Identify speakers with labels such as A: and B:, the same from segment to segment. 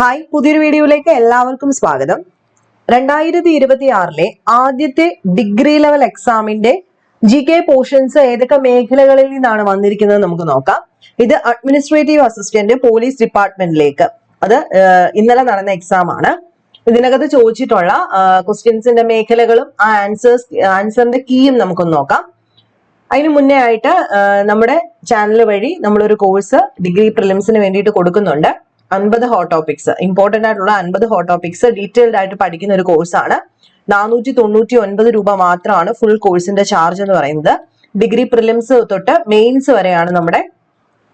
A: Hi പുതിയൊരു വീഡിയോയിലേക്ക് എല്ലാവർക്കും സ്വാഗതം. രണ്ടായിരത്തി ഇരുപത്തി ആറിലെ ആദ്യത്തെ ഡിഗ്രി ലെവൽ എക്സാമിന്റെ ജി കെ പോർഷൻസ് ഏതൊക്കെ മേഖലകളിൽ നിന്നാണ് വന്നിരിക്കുന്നത് നമുക്ക് നോക്കാം. ഇത് അഡ്മിനിസ്ട്രേറ്റീവ് അസിസ്റ്റന്റ് പോലീസ് ഡിപ്പാർട്ട്മെന്റിലേക്ക്. അത് ഇന്നലെ നടന്ന എക്സാം ആണ്. ഇതിനകത്ത് ചോദിച്ചിട്ടുള്ള ക്വസ്റ്റ്യൻസിന്റെ മേഖലകളും ആ ആൻസേഴ്സ് ആൻസറിന്റെ കീയും നമുക്കൊന്ന് നോക്കാം. അതിന് മുന്നേ ആയിട്ട് നമ്മുടെ ചാനൽ വഴി നമ്മളൊരു കോഴ്സ് ഡിഗ്രി പ്രിലിംസിന് വേണ്ടിയിട്ട് കൊടുക്കുന്നുണ്ട്. അൻപത് ഹോട്ട് ടോപ്പിക്സ് ഇമ്പോർട്ടന്റ് ആയിട്ടുള്ള അൻപത് ഹോട്ട് ടോപ്പിക്സ് ഡീറ്റെയിൽഡ് ആയിട്ട് പഠിക്കുന്ന ഒരു കോഴ്സാണ് നാനൂറ്റി തൊണ്ണൂറ്റി ഒൻപത് രൂപ മാത്രമാണ് ഫുൾ കോഴ്സിന്റെ ചാർജ് എന്ന് പറയുന്നത്. ഡിഗ്രി പ്രിലിംസ് തൊട്ട് മെയിൻസ് വരെയാണ് നമ്മുടെ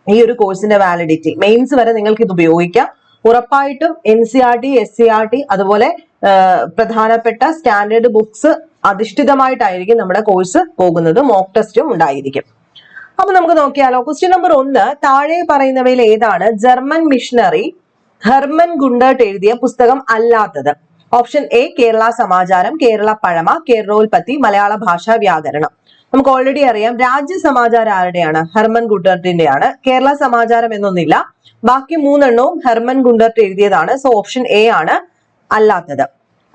A: ഈ ഒരു കോഴ്സിന്റെ വാലിഡിറ്റി മെയിൻസ് വരെ നിങ്ങൾക്ക് ഇത് ഉപയോഗിക്കാം. ഉറപ്പായിട്ടും N C R T S C R T അതുപോലെ പ്രധാനപ്പെട്ട സ്റ്റാൻഡേർഡ് ബുക്സ് അധിഷ്ഠിതമായിട്ടായിരിക്കും നമ്മുടെ കോഴ്സ് പോകുന്നത്. മോക്ക് ടെസ്റ്റും ഉണ്ടായിരിക്കും. അപ്പൊ നമുക്ക് നോക്കിയാലോ. ക്വസ്റ്റ്യൻ നമ്പർ ഒന്ന് താഴെ പറയുന്നവയിൽ ഏതാണ്? ജർമ്മൻ മിഷണറി ഹെർമൻ ഗുണ്ടർട്ട് എഴുതിയ പുസ്തകം അല്ലാത്തത്. ഓപ്ഷൻ എ കേരള സമാചാരം കേരള പഴമ കേരളോൽപത്തി മലയാള ഭാഷാ വ്യാകരണം. നമുക്ക് ഓൾറെഡി അറിയാം രാജ്യ സമാചാരം ആരുടെയാണ്? ഹെർമൻ ഗുണ്ടർട്ടിന്റെയാണ്. കേരള സമാചാരം എന്നൊന്നില്ല. ബാക്കി മൂന്നെണ്ണവും ഹെർമൻ ഗുണ്ടർട്ട് എഴുതിയതാണ്. സോ ഓപ്ഷൻ എ ആണ് അല്ലാത്തത്.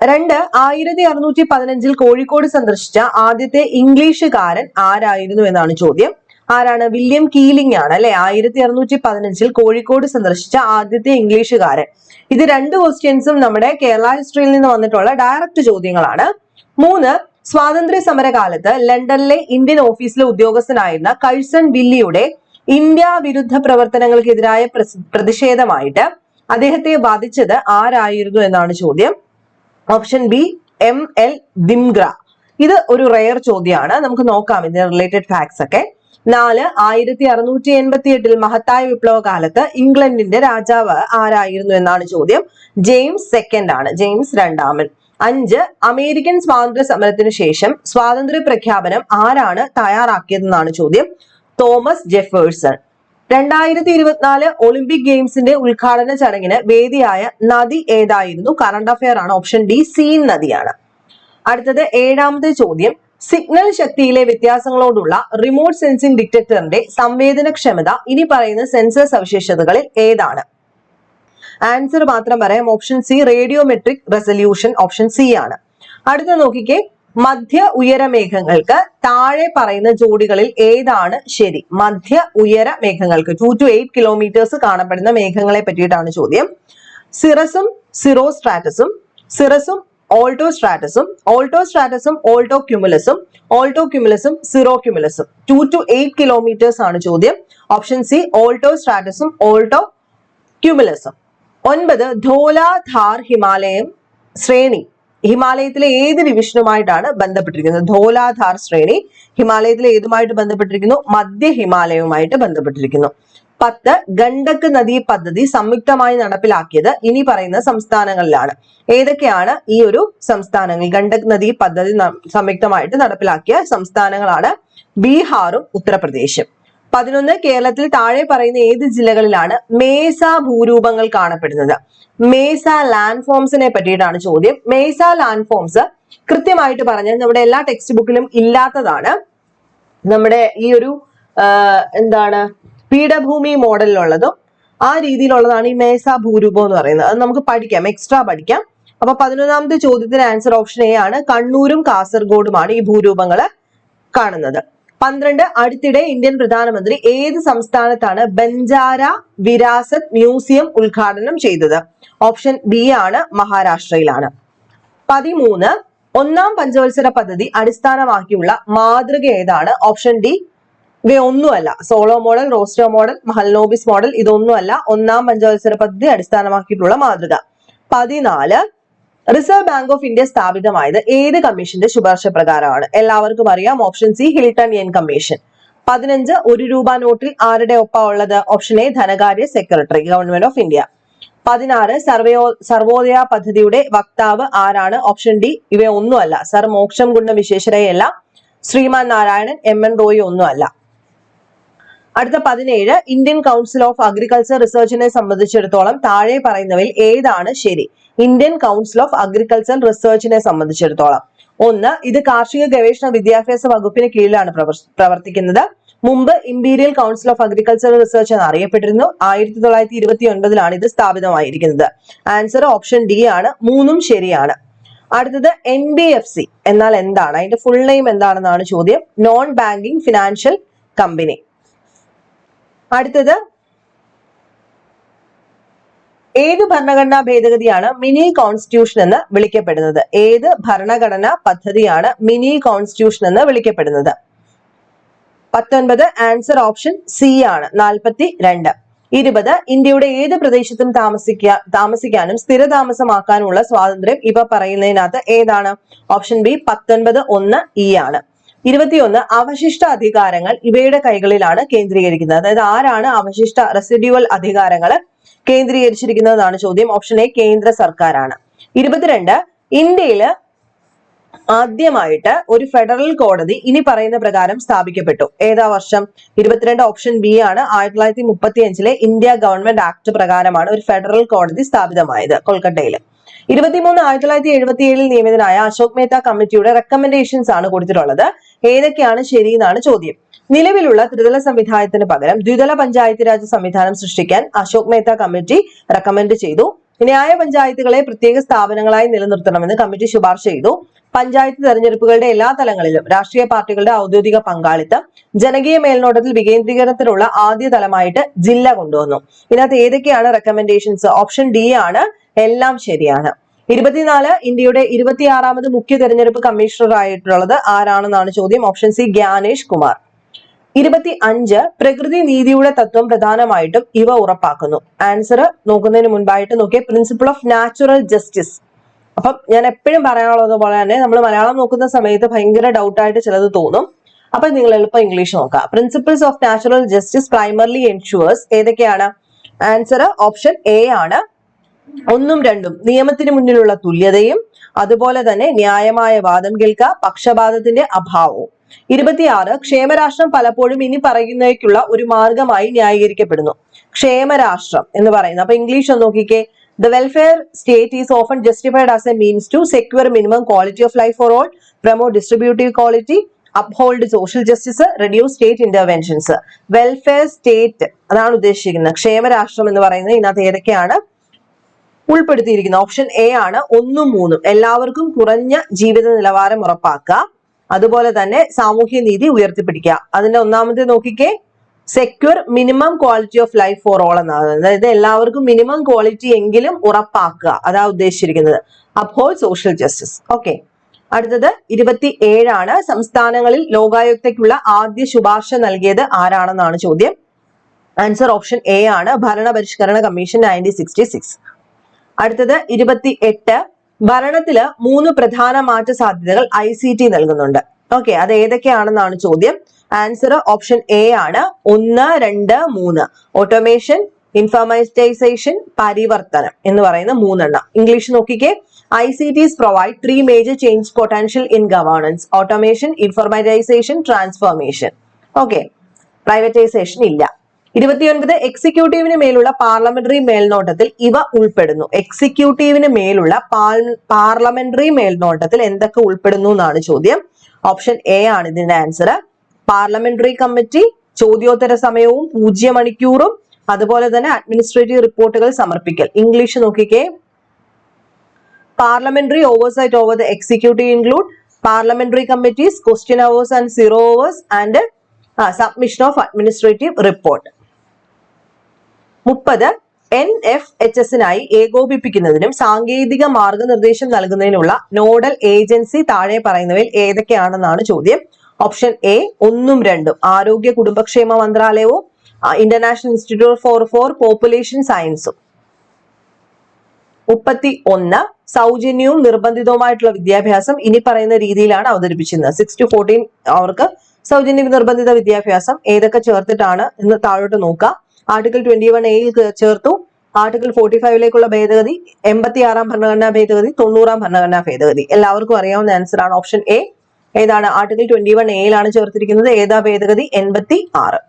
A: രണ്ട് ആയിരത്തി അറുന്നൂറ്റി പതിനഞ്ചിൽ കോഴിക്കോട് സന്ദർശിച്ച ആദ്യത്തെ ഇംഗ്ലീഷുകാരൻ ആരായിരുന്നു എന്നാണ് ചോദ്യം. ആരാണ്? വില്യം കീലിംഗ് ആണ് അല്ലെ? ആയിരത്തി അറുന്നൂറ്റി പതിനഞ്ചിൽ കോഴിക്കോട് സന്ദർശിച്ച ആദ്യത്തെ ഇംഗ്ലീഷുകാരൻ. ഇത് രണ്ട് ക്വസ്റ്റ്യൻസും നമ്മുടെ കേരള ഹിസ്റ്ററിയിൽ നിന്ന് വന്നിട്ടുള്ള ഡയറക്റ്റ് ചോദ്യങ്ങളാണ്. മൂന്ന് സ്വാതന്ത്ര്യ സമരകാലത്ത് ലണ്ടനിലെ ഇന്ത്യൻ ഓഫീസിലെ ഉദ്യോഗസ്ഥനായിരുന്ന കഴ്സൺ വില്ലിയുടെ ഇന്ത്യ വിരുദ്ധ പ്രവർത്തനങ്ങൾക്കെതിരായ പ്രതിഷേധമായിട്ട് അദ്ദേഹത്തെ ബാധിച്ചത് ആരായിരുന്നു എന്നാണ് ചോദ്യം. Option B M L Dhingra ഇത് ഒരു റെയർ ചോദ്യമാണ്. നമുക്ക് നോക്കാം ഇതിന്റെ റിലേറ്റഡ് ഫാക്ട്സ് ഒക്കെ. നാല് ആയിരത്തി അറുന്നൂറ്റി എൺപത്തി എട്ടിൽ മഹത്തായ വിപ്ലവ കാലത്ത് ഇംഗ്ലണ്ടിന്റെ രാജാവ് ആരായിരുന്നു എന്നാണ് ചോദ്യം. ജെയിംസ് സെക്കൻഡ് ആണ് ജെയിംസ് രണ്ടാമൻ. അഞ്ച് അമേരിക്കൻ സ്വാതന്ത്ര്യ സമരത്തിന് ശേഷം സ്വാതന്ത്ര്യ പ്രഖ്യാപനം ആരാണ് തയ്യാറാക്കിയതെന്നാണ് ചോദ്യം. Thomas Jefferson. രണ്ടായിരത്തി ഇരുപത്തിനാല് ഒളിമ്പിക് ഗെയിംസിന്റെ ഉദ്ഘാടന ചടങ്ങിന് വേദിയായ നദി ഏതായിരുന്നു? കറണ്ട് അഫയർ ആണ് ഓപ്ഷൻ ഡി സീൻ നദിയാണ്. അടുത്തത് ഏഴാമത്തെ ചോദ്യം. സിഗ്നൽ ശക്തിയിലെ വ്യത്യാസങ്ങളോടുള്ള റിമോട്ട് സെൻസിംഗ് ഡിറ്റക്ടറിന്റെ സംവേദനക്ഷമത ഇനി പറയുന്ന സെൻസർ സവിശേഷതകളിൽ ഏതാണ്? ആൻസർ മാത്രം പറയാം. Option C radiometric resolution option C ആണ്. അടുത്ത നോക്കിക്കേ. മധ്യ ഉയര മേഘങ്ങൾക്ക് താഴെ പറയുന്ന ജോഡികളിൽ ഏതാണ് ശരി? മധ്യ ഉയര മേഘങ്ങൾക്ക്. ടു ടു എയ്റ്റ് കിലോമീറ്റേഴ്സ് കാണപ്പെടുന്ന മേഘങ്ങളെ പറ്റിയിട്ടാണ് ചോദ്യം. സിറസും സിറോസ്ട്രാറ്റസും സിറസും ഓൾട്ടോ സ്ട്രാറ്റസും ഓൾട്ടോ സ്ട്രാറ്റസും ഓൾട്ടോ ക്യുമുലസും ഓൾട്ടോ ക്യുമുലസും സിറോ ക്യുമുലസും ടു ടു എയ്റ്റ് കിലോമീറ്റേഴ്സ് ആണ് ചോദ്യം. ഓപ്ഷൻ സി ഓൾട്ടോ സ്ട്രാറ്റസും ഓൾട്ടോ ക്യുമുലസും ഒൻപത് ധോലാധാർ ഹിമാലയം ശ്രേണി. ഹിമാലയത്തിലെ ഏത് ഡിവിഷനുമായിട്ടാണ് ബന്ധപ്പെട്ടിരിക്കുന്നത്? ധോലാധാർ ശ്രേണി ഹിമാലയത്തിലെ ഏതുമായിട്ട് ബന്ധപ്പെട്ടിരിക്കുന്നു? മധ്യ ഹിമാലയവുമായിട്ട് ബന്ധപ്പെട്ടിരിക്കുന്നു. പത്ത് ഗണ്ഡക് നദി പദ്ധതി സംയുക്തമായി നടപ്പിലാക്കിയത് ഇനി പറയുന്ന സംസ്ഥാനങ്ങളിലാണ്. ഏതൊക്കെയാണ് ഈ ഒരു സംസ്ഥാനങ്ങൾ? ഗണ്ഡക് നദി പദ്ധതി സംയുക്തമായിട്ട് നടപ്പിലാക്കിയ സംസ്ഥാനങ്ങളാണ് ബീഹാറും ഉത്തർപ്രദേശും. പതിനൊന്ന് കേരളത്തിൽ താഴെ പറയുന്ന ഏത് ജില്ലകളിലാണ് മേസ ഭൂരൂപങ്ങൾ കാണപ്പെടുന്നത്? മേസ ലാൻഡ് ഫോംസിനെ പറ്റിയിട്ടാണ് ചോദ്യം. മേസ ലാൻഡ് ഫോംസ് കൃത്യമായിട്ട് പറഞ്ഞാൽ നമ്മുടെ എല്ലാ ടെക്സ്റ്റ് ബുക്കിലും ഇല്ലാത്തതാണ്. നമ്മുടെ ഈ ഒരു എന്താണ് പീഠഭൂമി മോഡലിലുള്ളതും ആ രീതിയിലുള്ളതാണ് ഈ മേസ ഭൂരൂപം എന്ന് പറയുന്നത്. അത് നമുക്ക് പഠിക്കാം എക്സ്ട്രാ പഠിക്കാം. അപ്പൊ പതിനൊന്നാമത്തെ ചോദ്യത്തിന് ആൻസർ ഓപ്ഷൻ എ ആണ്. കണ്ണൂരും കാസർഗോഡുമാണ് ഈ ഭൂരൂപങ്ങൾ കാണുന്നത്. പന്ത്രണ്ട് അടുത്തിടെ ഇന്ത്യൻ പ്രധാനമന്ത്രി ഏത് സംസ്ഥാനത്താണ് ബഞ്ചാര വിരാസത് മ്യൂസിയം ഉദ്ഘാടനം ചെയ്തത്? ഓപ്ഷൻ ബി ആണ് മഹാരാഷ്ട്രയിലാണ്. പതിമൂന്ന് ഒന്നാം പഞ്ചവത്സര പദ്ധതി അടിസ്ഥാനമാക്കിയുള്ള മാതൃക ഏതാണ്? Option D ഇവയൊന്നുമല്ല Solow model Rostow model Mahalanobis model ഇതൊന്നുമല്ല. ഒന്നാം പഞ്ചവത്സര പദ്ധതി അടിസ്ഥാനമാക്കിയിട്ടുള്ള മാതൃക. പതിനാല് റിസർവ് ബാങ്ക് ഓഫ് ഇന്ത്യ സ്ഥാപിതമായത് ഏത് കമ്മീഷന്റെ ശുപാർശ പ്രകാരമാണ്? എല്ലാവർക്കും അറിയാം option C Hilton N commission. പതിനഞ്ച് ഒരു രൂപ നോട്ടിൽ ആരുടെ ഒപ്പാ ഉള്ളത്? ഓപ്ഷൻ എ ധനകാര്യ സെക്രട്ടറി ഗവൺമെന്റ് ഓഫ് ഇന്ത്യ. പതിനാറ് സർവയോ സർവോദയ പദ്ധതിയുടെ വക്താവ് ആരാണ്? ഓപ്ഷൻ ഡി ഇവയൊന്നുമല്ല സർ മോക്ഷം ഗുണ്ട വിശേഷരയല്ല. ശ്രീമാൻ നാരായണൻ എം എൻ റോയി ഒന്നുമല്ല. അടുത്ത പതിനേഴ് ഇന്ത്യൻ കൗൺസിൽ ഓഫ് അഗ്രികൾച്ചർ റിസർച്ചിനെ സംബന്ധിച്ചിടത്തോളം താഴെ പറയുന്നവയിൽ ഏതാണ് ശരി? ഇന്ത്യൻ കൗൺസിൽ ഓഫ് അഗ്രികൾച്ചർ റിസർച്ചിനെ സംബന്ധിച്ചിടത്തോളം. ഒന്ന് ഇത് കാർഷിക ഗവേഷണ വിദ്യാഭ്യാസ വകുപ്പിന് കീഴിലാണ് പ്രവർത്തിക്കുന്നത്. മുമ്പ് imperial council of agriculture research എന്ന് അറിയപ്പെട്ടിരുന്നു. ആയിരത്തി തൊള്ളായിരത്തി ഇരുപത്തി ഒൻപതിലാണ് ഇത് സ്ഥാപിതമായിരിക്കുന്നത്. ആൻസർ ഓപ്ഷൻ ഡി ആണ്. മൂന്നും ശരിയാണ്. അടുത്തത് എൻ ബി എഫ് സി എന്നാൽ എന്താണ്? അതിന്റെ ഫുൾ നെയിം എന്താണെന്നാണ് ചോദ്യം. നോൺ ബാങ്കിങ് ഫിനാൻഷ്യൽ കമ്പനി അടുത്തത് ഏത് ഭരണഘടനാ ഭേദഗതിയാണ് മിനി കോൺസ്റ്റിറ്റ്യൂഷൻ എന്ന് വിളിക്കപ്പെടുന്നത്? ഏത് ഭരണഘടനാ പദ്ധതിയാണ് മിനി കോൺസ്റ്റിറ്റ്യൂഷൻ എന്ന് വിളിക്കപ്പെടുന്നത്? പത്തൊൻപത് ആൻസർ ഓപ്ഷൻ സി ആണ്. നാൽപ്പത്തി രണ്ട് ഇരുപത് ഇന്ത്യയുടെ ഏത് പ്രദേശത്തും താമസിക്കുക താമസിക്കാനും സ്ഥിരതാമസമാക്കാനുമുള്ള സ്വാതന്ത്ര്യം ഇവ പറയുന്നതിനകത്ത് ഏതാണ്? ഓപ്ഷൻ ബി പത്തൊൻപത് ഒന്ന് ഇ ആണ്. ഇരുപത്തിയൊന്ന് അവശിഷ്ട അധികാരങ്ങൾ ഇവയുടെ കൈകളിലാണ് കേന്ദ്രീകരിക്കുന്നത്. അതായത് ആരാണ് അവശിഷ്ട റെസിഡ്യുവൽ അധികാരങ്ങൾ കേന്ദ്രീകരിച്ചിരിക്കുന്നതാണ് ചോദ്യം. ഓപ്ഷൻ എ കേന്ദ്ര സർക്കാരാണ്. ഇരുപത്തിരണ്ട് ഇന്ത്യയിൽ ആദ്യമായിട്ട് ഒരു ഫെഡറൽ കോടതി ഇനി പറയുന്ന പ്രകാരം സ്ഥാപിക്കപ്പെട്ടു. ഏതാ വർഷം? ഇരുപത്തിരണ്ട് ഓപ്ഷൻ ബി ആണ്. ആയിരത്തി തൊള്ളായിരത്തി മുപ്പത്തി അഞ്ചിലെ ഇന്ത്യ ഗവൺമെന്റ് ആക്ട് പ്രകാരമാണ് ഒരു ഫെഡറൽ കോടതി സ്ഥാപിതമായത് കൊൽക്കട്ടയിൽ ഇരുപത്തിമൂന്ന് ആയിരത്തി തൊള്ളായിരത്തി എഴുപത്തി ഏഴിൽ നിയമിതനായ അശോക് മേത്ത കമ്മിറ്റിയുടെ റെക്കമെൻഡേഷൻസ് ആണ് കൊടുത്തിട്ടുള്ളത്. ഏതൊക്കെയാണ് ശരി എന്നാണ് ചോദ്യം. നിലവിലുള്ള ത്രിതല സംവിധാനത്തിന് പകരം ദ്വിതല പഞ്ചായത്ത് രാജ് സംവിധാനം സൃഷ്ടിക്കാൻ അശോക് മേത്ത കമ്മിറ്റി റെക്കമെൻഡ് ചെയ്തു. ന്യായ പഞ്ചായത്തുകളെ പ്രത്യേക സ്ഥാപനങ്ങളായി നിലനിർത്തണമെന്ന് കമ്മിറ്റി ശുപാർശ ചെയ്തു. പഞ്ചായത്ത് തെരഞ്ഞെടുപ്പുകളുടെ എല്ലാ തലങ്ങളിലും രാഷ്ട്രീയ പാർട്ടികളുടെ ഔദ്യോഗിക പങ്കാളിത്തം ജനകീയ മേൽനോട്ടത്തിൽ വികേന്ദ്രീകരണത്തിനുള്ള ആദ്യ തലമായിട്ട് ജില്ല കൊണ്ടുവന്നു. ഇതിനകത്ത് ഏതൊക്കെയാണ് റെക്കമെൻഡേഷൻസ് ഓപ്ഷൻ ഡി ആണ്. എല്ലാം ശരിയാണ്. ഇരുപത്തിനാല് ഇന്ത്യയുടെ ഇരുപത്തിയാറാമത് മുഖ്യ തെരഞ്ഞെടുപ്പ് കമ്മീഷണർ ആയിട്ടുള്ളത് ആരാണെന്നാണ് ചോദ്യം? Option C Gyanesh Kumar. ഇരുപത്തി അഞ്ച് പ്രകൃതി നീതിയുടെ തത്വം പ്രധാനമായിട്ടും ഇവ ഉറപ്പാക്കുന്നു. ആൻസർ നോക്കുന്നതിന് മുൻപായിട്ട് നോക്കിയ പ്രിൻസിപ്പിൾ ഓഫ് നാച്ചുറൽ ജസ്റ്റിസ് അപ്പം ഞാൻ എപ്പോഴും പറയാനുള്ളത് പോലെ തന്നെ നമ്മൾ മലയാളം നോക്കുന്ന സമയത്ത് ഭയങ്കര ഡൗട്ടായിട്ട് ചിലത് തോന്നും. അപ്പൊ നിങ്ങൾ എളുപ്പം ഇംഗ്ലീഷ് നോക്കാം. Principles of natural justice primarily ensures ഏതൊക്കെയാണ്? ആൻസർ ഓപ്ഷൻ എ ആണ്. ഒന്നും രണ്ടും നിയമത്തിന് മുന്നിലുള്ള തുല്യതയും അതുപോലെ തന്നെ ന്യായമായ വാദം കേൾക്കുക പക്ഷപാതത്തിന്റെ അഭാവവും. ഇരുപത്തിയാറ് ക്ഷേമരാഷ്ട്രം പലപ്പോഴും ഇനി പറയുന്നതിലേക്കുള്ള ഒരു മാർഗമായി ന്യായീകരിക്കപ്പെടുന്നു. ക്ഷേമരാഷ്ട്രം എന്ന് പറയുന്നത്. അപ്പൊ ഇംഗ്ലീഷ് ഒന്ന് നോക്കിക്കേ. The welfare state is often justified as a means to secure minimum quality of life for all promote distributive quality uphold social justice reduce state interventions welfare state അതാണ് ഉദ്ദേശിക്കുന്നത്. ക്ഷേമരാഷ്ട്രം എന്ന് പറയുന്നത് ഇതിനകത്ത് ഏതൊക്കെയാണ്? ഉൾപ്പെടുത്തിയിരിക്കുന്നത് ഓപ്ഷൻ എ ആണ് ഒന്നും മൂന്നും. എല്ലാവർക്കും കുറഞ്ഞ ജീവിത നിലവാരം ഉറപ്പാക്കുക. അതുപോലെ തന്നെ സാമൂഹ്യ നീതി ഉയർത്തിപ്പിടിക്കുക. അതിന്റെ ഒന്നാമത്തെ നോക്കിക്കേ secure minimum quality of life for all എന്നാണ്. അതായത് എല്ലാവർക്കും മിനിമം ക്വാളിറ്റി എങ്കിലും ഉറപ്പാക്കുക. അതാ ഉദ്ദേശിച്ചിരിക്കുന്നത്. അപ്പോൾ സോഷ്യൽ ജസ്റ്റിസ് ഓക്കെ അടുത്തത് ഇരുപത്തി ഏഴാണ് സംസ്ഥാനങ്ങളിൽ ലോകായുക്തയ്ക്കുള്ള ആദ്യ ശുപാർശ നൽകിയത് ആരാണെന്നാണ് ചോദ്യം. ആൻസർ ഓപ്ഷൻ എ ആണ്. ഭരണപരിഷ്കരണ കമ്മീഷൻ നയന്റീൻ സിക്സ്റ്റി സിക്സ് അടുത്തത് ഇരുപത്തി എട്ട് ഭരണത്തിൽ മൂന്ന് പ്രധാന മാറ്റ സാധ്യതകൾ ഐ സി ടി നൽകുന്നുണ്ട്. ഓക്കെ അത് ഏതൊക്കെയാണെന്നാണ് ചോദ്യം. ആൻസർ ഓപ്ഷൻ എ ആണ്. ഒന്ന് രണ്ട് മൂന്ന്. ഓട്ടോമേഷൻ ഇൻഫർമൈസൈസേഷൻ പരിവർത്തനം എന്ന് പറയുന്ന മൂന്നെണ്ണം. ഇംഗ്ലീഷ് നോക്കിക്കേ. I C Ts provide three major change potential in governance automation informatisation transformation okay privatisation ഇല്ല. ഇരുപത്തിയൊൻപത് എക്സിക്യൂട്ടീവിന് മേലുള്ള പാർലമെന്ററി മേൽനോട്ടത്തിൽ ഇവ ഉൾപ്പെടുന്നു. എക്സിക്യൂട്ടീവിന് മേലുള്ള പാർലമെന്ററി മേൽനോട്ടത്തിൽ എന്തൊക്കെ ഉൾപ്പെടുന്നു എന്നാണ് ചോദ്യം. ഓപ്ഷൻ എ ആണ് ഇതിന്റെ ആൻസർ പാർലമെന്ററി കമ്മിറ്റി ചോദ്യോത്തര സമയവും പൂജ്യ മണിക്കൂറും അതുപോലെ തന്നെ അഡ്മിനിസ്ട്രേറ്റീവ് റിപ്പോർട്ടുകൾ സമർപ്പിക്കൽ. ഇംഗ്ലീഷ് നോക്കിക്കേ. Parliamentary oversight over the executive include parliamentary committees question hours and zero hours and submission of administrative report മുപ്പത് എൻ എഫ് എച്ച് എസിനായി ഏകോപിപ്പിക്കുന്നതിനും സാങ്കേതിക മാർഗനിർദ്ദേശം നൽകുന്നതിനുള്ള നോഡൽ ഏജൻസി താഴെ പറയുന്നവയിൽ ഏതൊക്കെയാണെന്നാണ് ചോദ്യം. ഓപ്ഷൻ എ ഒന്നും രണ്ടും. ആരോഗ്യ കുടുംബക്ഷേമ മന്ത്രാലയവും international institute for for population സയൻസും മുപ്പത്തി ഒന്ന് സൗജന്യവും നിർബന്ധിതവുമായിട്ടുള്ള വിദ്യാഭ്യാസം ഇനി പറയുന്ന രീതിയിലാണ് അവതരിപ്പിച്ചിരുന്നത്. സിക്സ് ടു ഫോർട്ടീൻ അവർക്ക് സൗജന്യ നിർബന്ധിത വിദ്യാഭ്യാസം ഏതൊക്കെ ചേർത്തിട്ടാണ് എന്ന് താഴോട്ട് നോക്കുക. ആർട്ടിക്കിൾ ട്വന്റി വൺ എയിൽ ചേർത്തു. ആർട്ടിക്കിൾ ഫോർട്ടി ഫൈവിലേക്കുള്ള ഭേദഗതി എൺപത്തി ആറാം ഭരണഘടനാ ഭേദഗതി തൊണ്ണൂറാം ഭരണഘടനാ ഭേദഗതി. എല്ലാവർക്കും അറിയാവുന്ന ആൻസർ ആണ് ഓപ്ഷൻ എ ഏതാണ്? ആർട്ടിക്കിൾ ട്വന്റി വൺ എയിലാണ് ചേർത്തിരിക്കുന്നത്. ഏതാ ഭേദഗതി? എൺപത്തി ആറ്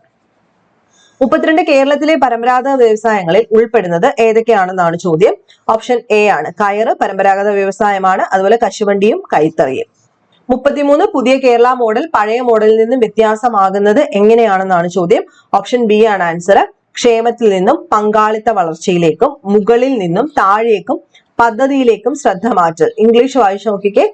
A: മുപ്പത്തിരണ്ട് കേരളത്തിലെ പരമ്പരാഗത വ്യവസായങ്ങളിൽ ഉൾപ്പെടുന്നത് ഏതൊക്കെയാണെന്നാണ് ചോദ്യം. ഓപ്ഷൻ എ ആണ്. കയറ് പരമ്പരാഗത വ്യവസായമാണ്. അതുപോലെ കശുവണ്ടിയും കൈത്തറിയും. മുപ്പത്തിമൂന്ന് പുതിയ കേരള മോഡൽ പഴയ മോഡലിൽ നിന്നും വ്യത്യാസമാകുന്നത് എങ്ങനെയാണെന്നാണ് ചോദ്യം. ഓപ്ഷൻ ബി ആണ് ആൻസർ ക്ഷേമത്തിൽ നിന്നും പങ്കാളിത്ത വളർച്ചയിലേക്കും മുകളിൽ നിന്നും താഴേക്കും പദ്ധതിയിലേക്കും ശ്രദ്ധ മാറ്റൽ ഇംഗ്ലീഷ് വായിച്ചു നോക്കിക്കേ.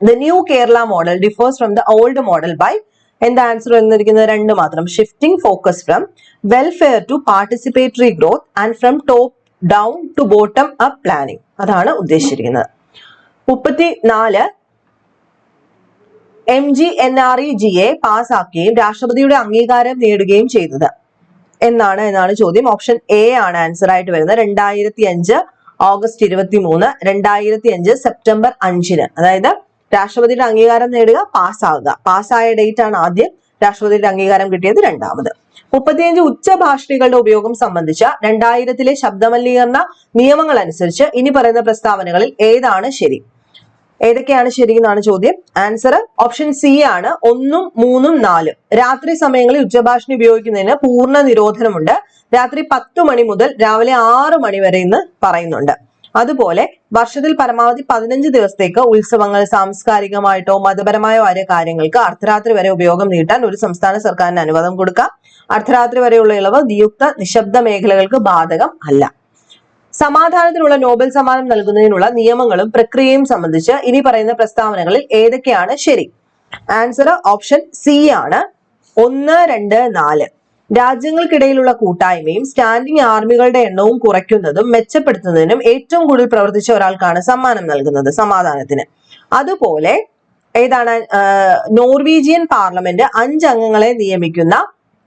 A: The new Kerala model differs from the old model by എന്താ ആൻസർ വന്നിരിക്കുന്നത്? രണ്ട് മാത്രം. Shifting focus from welfare to participatory growth and from top down to bottom up planning അതാണ് ഉദ്ദേശിച്ചിരിക്കുന്നത്. മുപ്പത്തി നാല് M G N R E ജിയെ പാസ്സാക്കുകയും രാഷ്ട്രപതിയുടെ അംഗീകാരം നേടുകയും ചെയ്തത്. എന്നാണ് എന്നാണ് ചോദ്യം. ഓപ്ഷൻ എ ആണ് ആൻസർ ആയിട്ട് വരുന്നത്. രണ്ടായിരത്തി അഞ്ച് ഓഗസ്റ്റ് ഇരുപത്തി മൂന്ന് രണ്ടായിരത്തി അഞ്ച് സെപ്റ്റംബർ അഞ്ചിന്. അതായത് രാഷ്ട്രപതിയുടെ അംഗീകാരം നേടുക പാസ്സാവുക പാസ്സായ ഡേറ്റ് ആണ് ആദ്യം രാഷ്ട്രപതിയുടെ അംഗീകാരം കിട്ടിയത് രണ്ടാമത്. മുപ്പത്തിയഞ്ച് ഉച്ചഭാഷിണികളുടെ ഉപയോഗം സംബന്ധിച്ച രണ്ടായിരത്തിലെ ശബ്ദമലിനീകരണ നിയമങ്ങൾ അനുസരിച്ച് ഇനി പറയുന്ന പ്രസ്താവനകളിൽ ഏതാണ് ശരി? ഏതൊക്കെയാണ് ശരി എന്നാണ് ചോദ്യം. ആൻസർ ഓപ്ഷൻ സി ആണ്. ഒന്നും മൂന്നും നാലും. രാത്രി സമയങ്ങളിൽ ഉച്ചഭാഷണി ഉപയോഗിക്കുന്നതിന് പൂർണ നിരോധനമുണ്ട്. രാത്രി പത്തു മണി മുതൽ രാവിലെ ആറ് മണി വരെ എന്ന് പറയുന്നുണ്ട്. അതുപോലെ വർഷത്തിൽ പരമാവധി പതിനഞ്ച് ദിവസത്തേക്ക് ഉത്സവങ്ങൾ സാംസ്കാരികമായിട്ടോ മതപരമായോ ആയ കാര്യങ്ങൾക്ക് അർദ്ധരാത്രി വരെ ഉപയോഗം നീട്ടാൻ ഒരു സംസ്ഥാന സർക്കാരിന് അനുവാദം കൊടുക്കാം. അർദ്ധരാത്രി വരെയുള്ള ഇളവ് നിയുക്ത നിശബ്ദ മേഖലകൾക്ക് ബാധകം അല്ല. സമാധാനത്തിനുള്ള നോബൽ സമ്മാനം നൽകുന്നതിനുള്ള നിയമങ്ങളും പ്രക്രിയയും സംബന്ധിച്ച് ഇനി പറയുന്ന പ്രസ്താവനകളിൽ ഏതൊക്കെയാണ്? ശരി. ആൻസർ ഓപ്ഷൻ സി ആണ്. ഒന്ന് രണ്ട് നാല്. രാജ്യങ്ങൾക്കിടയിലുള്ള കൂട്ടായ്മയും സ്റ്റാൻഡിംഗ് ആർമികളുടെ എണ്ണവും കുറയ്ക്കുന്നതും മെച്ചപ്പെടുത്തുന്നതിനും ഏറ്റവും കൂടുതൽ പ്രവർത്തിച്ച ഒരാൾക്കാണ് സമ്മാനം നൽകുന്നത് സമാധാനത്തിന്. അതുപോലെ ഏതാണ്? നോർവീജിയൻ പാർലമെന്റ് അഞ്ചംഗങ്ങളെ നിയമിക്കുന്ന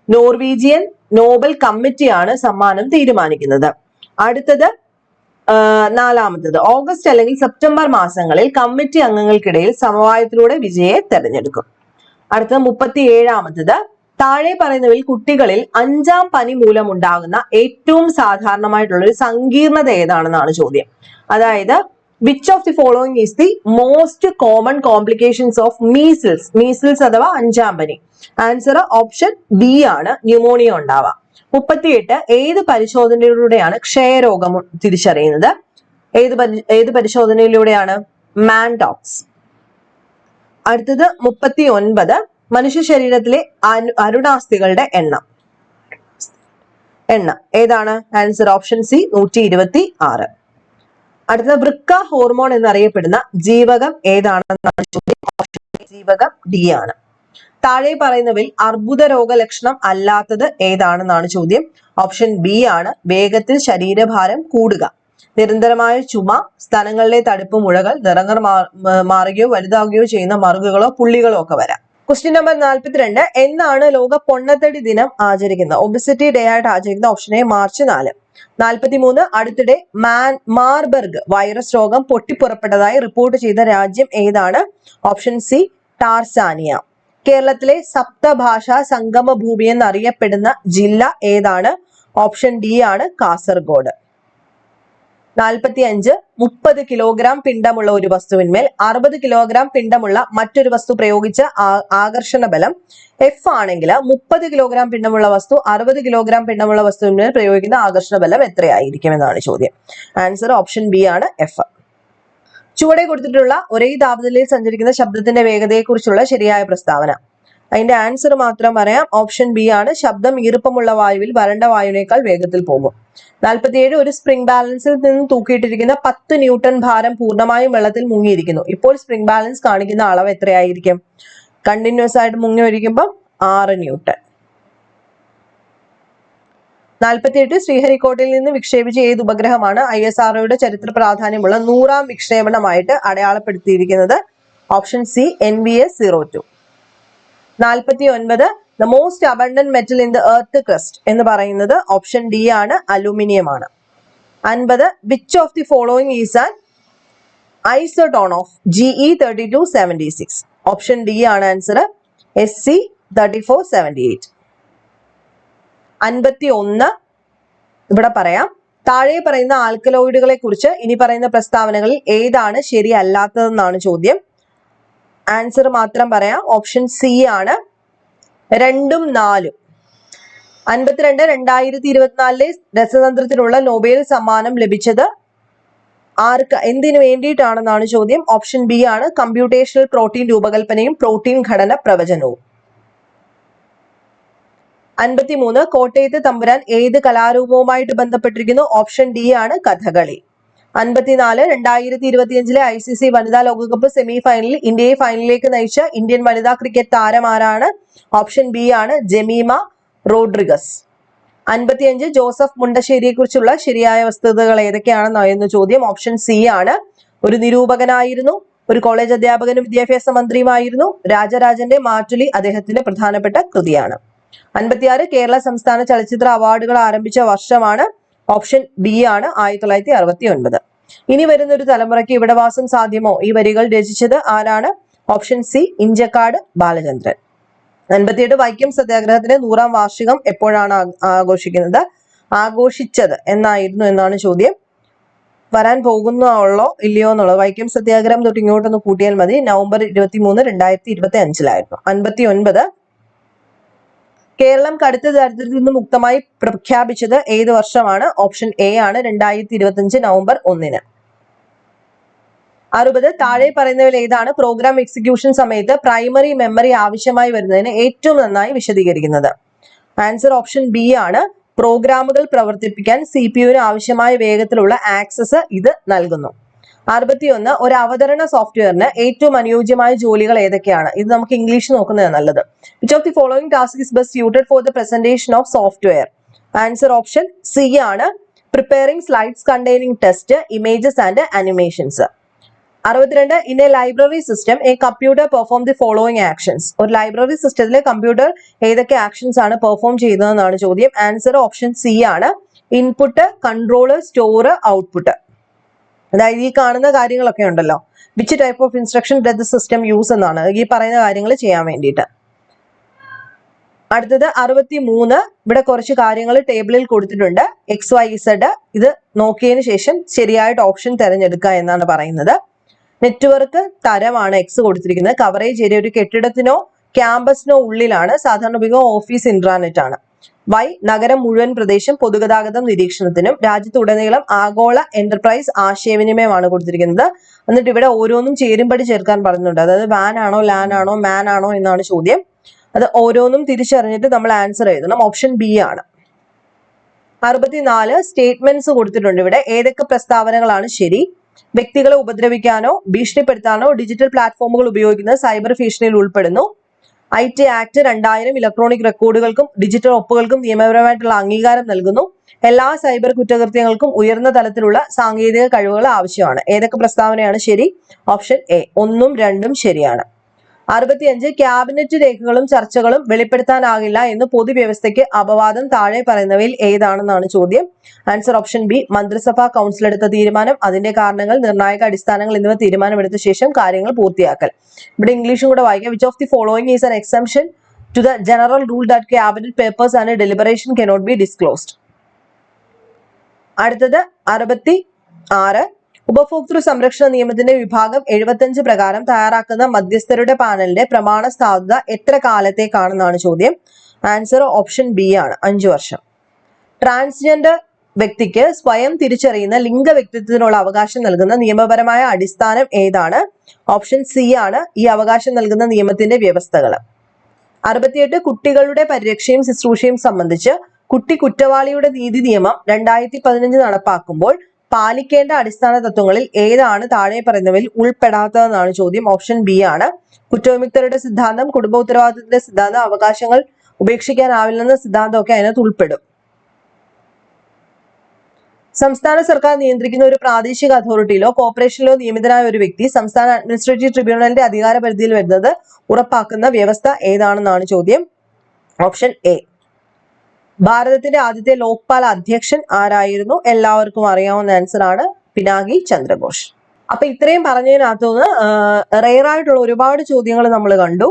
A: നോർവീജിയൻ നോബൽ കമ്മിറ്റിയാണ് സമ്മാനം തീരുമാനിക്കുന്നത്. അടുത്തത് നാലാമത്തത്. ഓഗസ്റ്റ് അല്ലെങ്കിൽ സെപ്റ്റംബർ മാസങ്ങളിൽ കമ്മിറ്റി അംഗങ്ങൾക്കിടയിൽ സമവായത്തിലൂടെ വിജയെ തെരഞ്ഞെടുക്കും. അടുത്തത് മുപ്പത്തി ഏഴാമത്തത് താഴെ പറയുന്നവയിൽ കുട്ടികളിൽ അഞ്ചാം പനി മൂലം ഉണ്ടാകുന്ന ഏറ്റവും സാധാരണമായിട്ടുള്ള ഒരു സങ്കീർണത ഏതാണെന്നാണ് ചോദ്യം. അതായത് which of the following is the most common complications of measles measles അഥവാ അഞ്ചാം പനി. ആൻസർ ഓപ്ഷൻ ബി ആണ്. ന്യൂമോണിയ ഉണ്ടാവാം. മുപ്പത്തിയെട്ട് ഏത് പരിശോധനയിലൂടെയാണ് ക്ഷയരോഗം തിരിച്ചറിയുന്നത്? ഏത് പരി- ഏത് പരിശോധനയിലൂടെയാണ്? മാൻഡോക്സ് അടുത്തത് മുപ്പത്തി ഒൻപത് മനുഷ്യ ശരീരത്തിലെ അരുണാസ്ഥികളുടെ എണ്ണം. എണ്ണം. ഏതാണ്? ആൻസർ ഓപ്ഷൻ സി നൂറ്റി ഇരുപത്തി ആറ് അടുത്തത് വൃക്ക ഹോർമോൺ എന്നറിയപ്പെടുന്ന ജീവകം ഏതാണെന്നാണ് ചോദ്യം? ജീവകം ഡി ആണ്. താഴെ പറയുന്നവയിൽ അർബുദ രോഗലക്ഷണം അല്ലാത്തത് ഏതാണെന്നാണ് ചോദ്യം. ഓപ്ഷൻ ബി ആണ് വേഗത്തിൽ ശരീരഭാരം കൂടുക. നിരന്തരമായ ചുമ സ്ഥലങ്ങളിലെ തടുപ്പ് മുഴകൾ നിറങ്ങൾ മാറുകയോ വലുതാകുകയോ ചെയ്യുന്ന മറുകുകളോ പുള്ളികളോ ഒക്കെ വരാം. ക്വസ്റ്റ്യൻ നമ്പർ നാൽപ്പത്തിരണ്ട് എന്നാണ് ലോക പൊണ്ണത്തടി ദിനം ആചരിക്കുന്നത്? ഒബിസിറ്റി ഡേ ആയിട്ട് ആചരിക്കുന്ന ഓപ്ഷൻ എ മാർച്ച് നാല്. നാൽപ്പത്തിമൂന്ന് അടുത്തിടെ മാൻ മാർബർഗ് വൈറസ് രോഗം പൊട്ടിപ്പുറപ്പെട്ടതായി റിപ്പോർട്ട് ചെയ്ത രാജ്യം ഏതാണ്? ഓപ്ഷൻ സി ടാർസാനിയ കേരളത്തിലെ സപ്തഭാഷാ സംഗമ ഭൂമി എന്നറിയപ്പെടുന്ന ജില്ല ഏതാണ്? ഓപ്ഷൻ ഡി ആണ് കാസർഗോഡ്. നാൽപ്പത്തി അഞ്ച് മുപ്പത് കിലോഗ്രാം പിണ്ടമുള്ള ഒരു വസ്തുവിന്മേൽ അറുപത് കിലോഗ്രാം പിണ്ടമുള്ള മറ്റൊരു വസ്തു പ്രയോഗിച്ച ആകർഷണ ബലം എഫ് ആണെങ്കിൽ മുപ്പത് കിലോഗ്രാം പിണ്ടമുള്ള വസ്തു അറുപത് കിലോഗ്രാം പിണ്ടമുള്ള വസ്തുവിന്മേൽ പ്രയോഗിക്കുന്ന ആകർഷണ ബലം എത്രയായിരിക്കും എന്നാണ് ചോദ്യം. ആൻസർ ഓപ്ഷൻ ബി ആണ് എഫ് ചുവടെ കൊടുത്തിട്ടുള്ള ഒരേ താപനിലയിൽ സഞ്ചരിക്കുന്ന ശബ്ദത്തിന്റെ വേഗതയെക്കുറിച്ചുള്ള ശരിയായ പ്രസ്താവന. അതിന്റെ ആൻസർ മാത്രം പറയാം. ഓപ്ഷൻ ബി ആണ്. ശബ്ദം ഈർപ്പമുള്ള വായുവിൽ വരണ്ട വായുവിനേക്കാൾ വേഗത്തിൽ പോകും. നാൽപ്പത്തിയേഴ് ഒരു സ്പ്രിംഗ് ബാലൻസിൽ നിന്ന് തൂക്കിയിട്ടിരിക്കുന്ന പത്ത് ന്യൂട്ടൺ ഭാരം പൂർണമായും വെള്ളത്തിൽ മുങ്ങിയിരിക്കുന്നു. ഇപ്പോൾ സ്പ്രിംഗ് ബാലൻസ് കാണിക്കുന്ന അളവ് എത്രയായിരിക്കും? കണ്ടിന്യൂസ് ആയിട്ട് മുങ്ങി ഒഴിക്കുമ്പോൾ ആറ് ന്യൂട്ടൺ. നാൽപ്പത്തിയെട്ട് ശ്രീഹരിക്കോട്ടയിൽ നിന്ന് വിക്ഷേപിച്ച ഏത് ഉപഗ്രഹമാണ് ഐ എസ് ആർഒയുടെ ചരിത്ര പ്രാധാന്യമുള്ള നൂറാം വിക്ഷേപണമായിട്ട് അടയാളപ്പെടുത്തിയിരിക്കുന്നത്? Option C N V S zero two. നാൽപ്പത്തി ഒൻപത് the most abundant metal in the earth crust എന്ന് പറയുന്നത് ഓപ്ഷൻ ഡി ആണ് അലൂമിനിയം ആണ് അൻപത് which of the following is an isotone of G E thirty two seventy six. Option D ആണ് answer S C thirty four seventy eight. അൻപത്തി ഒന്ന് ഇവിടെ പറയാം. താഴെ പറയുന്ന ആൽക്കലോയിഡുകളെ കുറിച്ച് ഇനി പറയുന്ന പ്രസ്താവനകളിൽ ഏതാണ് ശരിയല്ലാത്തതെന്നാണ് ചോദ്യം. ആൻസർ മാത്രം പറയാം. ഓപ്ഷൻ സി ആണ്. രണ്ടും നാലും. അൻപത്തിരണ്ട് രണ്ടായിരത്തി ഇരുപത്തിനാലിലെ രസതന്ത്രത്തിനുള്ള നൊബേൽ സമ്മാനം ലഭിച്ചത് ആർക്ക്? എന്തിനു വേണ്ടിയിട്ടാണെന്നാണ് ചോദ്യം. ഓപ്ഷൻ ബി ആണ്. കമ്പ്യൂട്ടേഷണൽ പ്രോട്ടീൻ രൂപകൽപ്പനയും പ്രോട്ടീൻ ഘടന പ്രവചനവും. അൻപത്തിമൂന്ന് കോട്ടയത്ത് തമ്പുരാൻ ഏത് കലാരൂപവുമായിട്ട് ബന്ധപ്പെട്ടിരിക്കുന്നു? ഓപ്ഷൻ ഡി ആണ് കഥകളി. അൻപത്തിനാല് രണ്ടായിരത്തി ഇരുപത്തിയഞ്ചിലെ ഐ സി സി വനിതാ ലോകകപ്പ് സെമി ഫൈനലിൽ ഇന്ത്യയെ ഫൈനലിലേക്ക് നയിച്ച ഇന്ത്യൻ വനിതാ ക്രിക്കറ്റ് താരമാരാണ് ഓപ്ഷൻ ബി ആണ് ജമീമ റോഡ്രിഗസ്. അൻപത്തിയഞ്ച് ജോസഫ് മുണ്ടശ്ശേരിയെ കുറിച്ചുള്ള ശരിയായ വസ്തുതകൾ ഏതൊക്കെയാണെന്നായിരുന്നു ചോദ്യം ഓപ്ഷൻ സി ആണ്. ഒരു നിരൂപകനായിരുന്നു ഒരു കോളേജ് അധ്യാപകനും വിദ്യാഭ്യാസ മന്ത്രിയുമായിരുന്നു. രാജരാജന്റെ മാറ്റുലി അദ്ദേഹത്തിന്റെ പ്രധാനപ്പെട്ട കൃതിയാണ്. അൻപത്തിയാറ് കേരള സംസ്ഥാന ചലച്ചിത്ര അവാർഡുകൾ ആരംഭിച്ച വർഷമാണ് ഓപ്ഷൻ ബി ആണ് ആയിരത്തി തൊള്ളായിരത്തി അറുപത്തി ഒൻപത് ഇനി വരുന്ന ഒരു തലമുറയ്ക്ക് ഇവിടെ വാസം സാധ്യമോ? ഈ വരികൾ രചിച്ചത് ആരാണ്? Option C Inchakkad Balachandran. അൻപത്തിയെട്ട് വൈക്കം സത്യാഗ്രഹത്തിന്റെ നൂറാം വാർഷികം എപ്പോഴാണ് ആഘോഷിക്കുന്നത്? ആഘോഷിച്ചത് എന്നായിരുന്നു എന്നാണ് ചോദ്യം. വരാൻ പോകുന്നോ ഇല്ലയോ എന്നുള്ളത് വൈക്കം സത്യാഗ്രഹം തൊട്ട് ഇങ്ങോട്ടൊന്ന് കൂട്ടിയാൽ മതി. നവംബർ ഇരുപത്തി മൂന്ന് രണ്ടായിരത്തി ഇരുപത്തി അഞ്ചിലായിരുന്നു അൻപത്തി ഒൻപത് കേരളം കടുത്ത ദാരിദ്ര്യത്തിൽ നിന്ന് മുക്തമായി പ്രഖ്യാപിച്ചത് ഏത് വർഷമാണ്? ഓപ്ഷൻ എ ആണ് രണ്ടായിരത്തി ഇരുപത്തി അഞ്ച് നവംബർ ഒന്നിന്. അറുപത് താഴെ പറയുന്നവയിൽ ഏതാണ്? പ്രോഗ്രാം എക്സിക്യൂഷൻ സമയത്ത് പ്രൈമറി മെമ്മറി ആവശ്യമായി വരുന്നതിന് ഏറ്റവും നന്നായി വിശദീകരിക്കുന്നത്. ആൻസർ ഓപ്ഷൻ ബി ആണ്. പ്രോഗ്രാമുകൾ പ്രവർത്തിപ്പിക്കാൻ സി പി യുവിന് ആവശ്യമായ വേഗത്തിലുള്ള ആക്സസ് ഇത് നൽകുന്നു. അറുപത്തിയൊന്ന് ഒരു അവതരണ സോഫ്റ്റ്വെയറിന് ഏറ്റവും അനുയോജ്യമായ ജോലികൾ ഏതൊക്കെയാണ്? ഇത് നമുക്ക് ഇംഗ്ലീഷ് നോക്കുന്നതാണ് നല്ലത്. Which of the following task is best suited for the presentation of software answer option C ആണ്. Preparing slides containing text images and animations അറുപത്തിരണ്ട് in a library system a computer perform the following actions ഒരു library സിസ്റ്റത്തിലെ computer ഏതൊക്കെ actions ആണ് perform ചെയ്യുന്നതെന്നാണ് ചോദ്യം. Answer option C ആണ്. Input control store output അതായത് ഈ കാണുന്ന കാര്യങ്ങളൊക്കെ ഉണ്ടല്ലോ. Which type of instruction death system use എന്നാണ്. ഈ പറയുന്ന കാര്യങ്ങൾ ചെയ്യാൻ വേണ്ടിയിട്ട്. അടുത്തത് അറുപത്തി മൂന്ന് ഇവിടെ കുറച്ച് കാര്യങ്ങൾ ടേബിളിൽ കൊടുത്തിട്ടുണ്ട്. എക്സ് വൈ സെഡ് ഇത് നോക്കിയതിന് ശേഷം ശരിയായിട്ട് ഓപ്ഷൻ തിരഞ്ഞെടുക്കുക എന്നാണ് പറയുന്നത്. നെറ്റ്വർക്ക് തരമാണ് എക്സ് കൊടുത്തിരിക്കുന്നത്. കവറേജ് ഏരിയ ഒരു കെട്ടിടത്തിനോ ക്യാമ്പസിനോ ഉള്ളിലാണ്. സാധാരണ ഉപയോഗം ഓഫീസ് ഇൻട്രാനെറ്റ് ആണ്. വൈ നഗരം മുഴുവൻ പ്രദേശം പൊതുഗതാഗതം നിരീക്ഷണത്തിനും രാജ്യത്തുടനീളം ആഗോള എന്റർപ്രൈസ് ആശയവിനിമയമാണ് കൊടുത്തിരിക്കുന്നത്. എന്നിട്ട് ഇവിടെ ഓരോന്നും ചേരുംപടി ചേർക്കാൻ പറയുന്നുണ്ട് അതായത് വാൻ ആണോ ലാൻ ആണോ മാൻ ആണോ എന്നാണ് ചോദ്യം. അത് ഓരോന്നും തിരിച്ചറിഞ്ഞിട്ട് നമ്മൾ ആൻസർ എഴുതണം. ഓപ്ഷൻ ബി ആണ്. അറുപത്തിനാല് സ്റ്റേറ്റ്മെന്റ്സ് കൊടുത്തിട്ടുണ്ട് ഇവിടെ. ഏതൊക്കെ പ്രസ്താവനകളാണ് ശരി? വ്യക്തികളെ ഉപദ്രവിക്കാനോ ഭീഷണിപ്പെടുത്താനോ ഡിജിറ്റൽ പ്ലാറ്റ്ഫോമുകൾ ഉപയോഗിക്കുന്നത് സൈബർ ഭീഷണിയിൽ ഉൾപ്പെടുന്നു. ഐ ടി ആക്ട് രണ്ടായിരം ഇലക്ട്രോണിക് റെക്കോർഡുകൾക്കും ഡിജിറ്റൽ ഒപ്പുകൾക്കും നിയമപരമായിട്ടുള്ള അംഗീകാരം നൽകുന്നു. എല്ലാ സൈബർ കുറ്റകൃത്യങ്ങൾക്കും ഉയർന്ന തലത്തിലുള്ള സാങ്കേതിക കഴിവുകൾ ആവശ്യമാണ്. ഏതൊക്കെ പ്രസ്താവനയാണ് ശരി? Option A. ഒന്നും രണ്ടും ശരിയാണ്. അറുപത്തിയഞ്ച് ക്യാബിനറ്റ് രേഖകളും ചർച്ചകളും വെളിപ്പെടുത്താനാകില്ല എന്ന് പൊതുവ്യവസ്ഥയ്ക്ക് അപവാദം താഴെ പറയുന്നവയിൽ ഏതാണെന്നാണ് ചോദ്യം. ആൻസർ ഓപ്ഷൻ ബി മന്ത്രിസഭാ കൗൺസിൽ എടുത്ത തീരുമാനം അതിന്റെ കാരണങ്ങൾ നിർണായക അടിസ്ഥാനങ്ങൾ എന്നിവ തീരുമാനമെടുത്ത ശേഷം കാര്യങ്ങൾ പൂർത്തിയാക്കൽ. ഇവിടെ ഇംഗ്ലീഷും കൂടെ വായിക്കാം. Which of the following is an exemption to the general rule that cabinet papers and deliberation cannot be disclosed അടുത്തത് അറുപത്തി ആറ് ഉപഭോക്തൃ സംരക്ഷണ നിയമത്തിന്റെ വിഭാഗം എഴുപത്തഞ്ച് പ്രകാരം തയ്യാറാക്കുന്ന മധ്യസ്ഥരുടെ പാനലിന്റെ പ്രമാണ സാധുത എത്ര കാലത്തേക്കാണെന്നാണ് ചോദ്യം. ആൻസർ ഓപ്ഷൻ ബി ആണ്. അഞ്ചു വർഷം. ട്രാൻസ്ജെൻഡർ വ്യക്തിക്ക് സ്വയം തിരിച്ചറിയുന്ന ലിംഗ വ്യക്തിത്വത്തിനുള്ള അവകാശം നൽകുന്ന നിയമപരമായ അടിസ്ഥാനം ഏതാണ്? ഓപ്ഷൻ സി ആണ്. ഈ അവകാശം നൽകുന്ന നിയമത്തിന്റെ വ്യവസ്ഥകൾ അറുപത്തിയെട്ട് കുട്ടികളുടെ പരിരക്ഷയും ശുശ്രൂഷയും സംബന്ധിച്ച് കുട്ടി കുറ്റവാളിയുടെ നീതി നിയമം രണ്ടായിരത്തി പതിനഞ്ച് നടപ്പാക്കുമ്പോൾ പാലിക്കേണ്ട അടിസ്ഥാന തത്വങ്ങളിൽ ഏതാണ് താഴെ പറയുന്നവയിൽ ഉൾപ്പെടാത്തതെന്നാണ് ചോദ്യം. ഓപ്ഷൻ ബി ആണ്. കുറ്റവിമുക്തരുടെ സിദ്ധാന്തം കുടുംബ ഉത്തരവാദിത്തത്തിന്റെ സിദ്ധാന്തം അവകാശങ്ങൾ ഉപേക്ഷിക്കാനാവില്ലെന്ന സിദ്ധാന്തമൊക്കെ അതിനകത്ത് ഉൾപ്പെടും. സംസ്ഥാന സർക്കാർ നിയന്ത്രിക്കുന്ന ഒരു പ്രാദേശിക അതോറിറ്റിയിലോ കോർപ്പറേഷനിലോ നിയമിതനായ ഒരു വ്യക്തി സംസ്ഥാന അഡ്മിനിസ്ട്രേറ്റീവ് ട്രിബ്യൂണലിന്റെ അധികാര പരിധിയിൽ വരുന്നത് ഉറപ്പാക്കുന്ന വ്യവസ്ഥ ഏതാണെന്നാണ് ചോദ്യം. ഓപ്ഷൻ എ. ഭാരതത്തിന്റെ ആദ്യത്തെ ലോക്പാൽ അധ്യക്ഷൻ ആരായിരുന്നു? എല്ലാവർക്കും അറിയാവുന്ന ആൻസർ ആണ് പിനാകി ചന്ദ്രഘോഷ് അപ്പൊ ഇത്രയും പറഞ്ഞതിനകത്തുനിന്ന് റെയർ ആയിട്ടുള്ള ഒരുപാട് ചോദ്യങ്ങൾ നമ്മൾ കണ്ടു.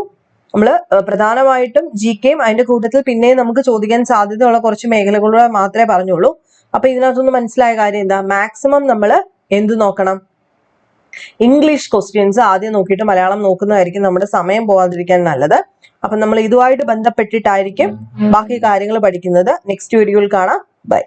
A: നമ്മൾ പ്രധാനമായിട്ടും ജി കെയും അതിന്റെ കൂട്ടത്തിൽ പിന്നെയും നമുക്ക് ചോദിക്കാൻ സാധ്യതയുള്ള കുറച്ച് മേഖലകളൂടെ മാത്രമേ പറഞ്ഞുള്ളൂ. അപ്പൊ ഇതിനകത്തുനിന്ന് മനസ്സിലായ കാര്യം എന്താ? മാക്സിമം നമ്മൾ എന്ത് നോക്കണം? ഇംഗ്ലീഷ് ക്വസ്റ്റ്യൻസ് ആദ്യം നോക്കിയിട്ട് മലയാളം നോക്കുന്നതായിരിക്കും നമ്മുടെ സമയം പോകാതിരിക്കാൻ നല്ലത്. അപ്പൊ നമ്മൾ ഇതുമായിട്ട് ബന്ധപ്പെട്ടിട്ടായിരിക്കും ബാക്കി കാര്യങ്ങൾ പഠിക്കുന്നത്. നെക്സ്റ്റ് വീഡിയോയിൽ കാണാം. ബൈ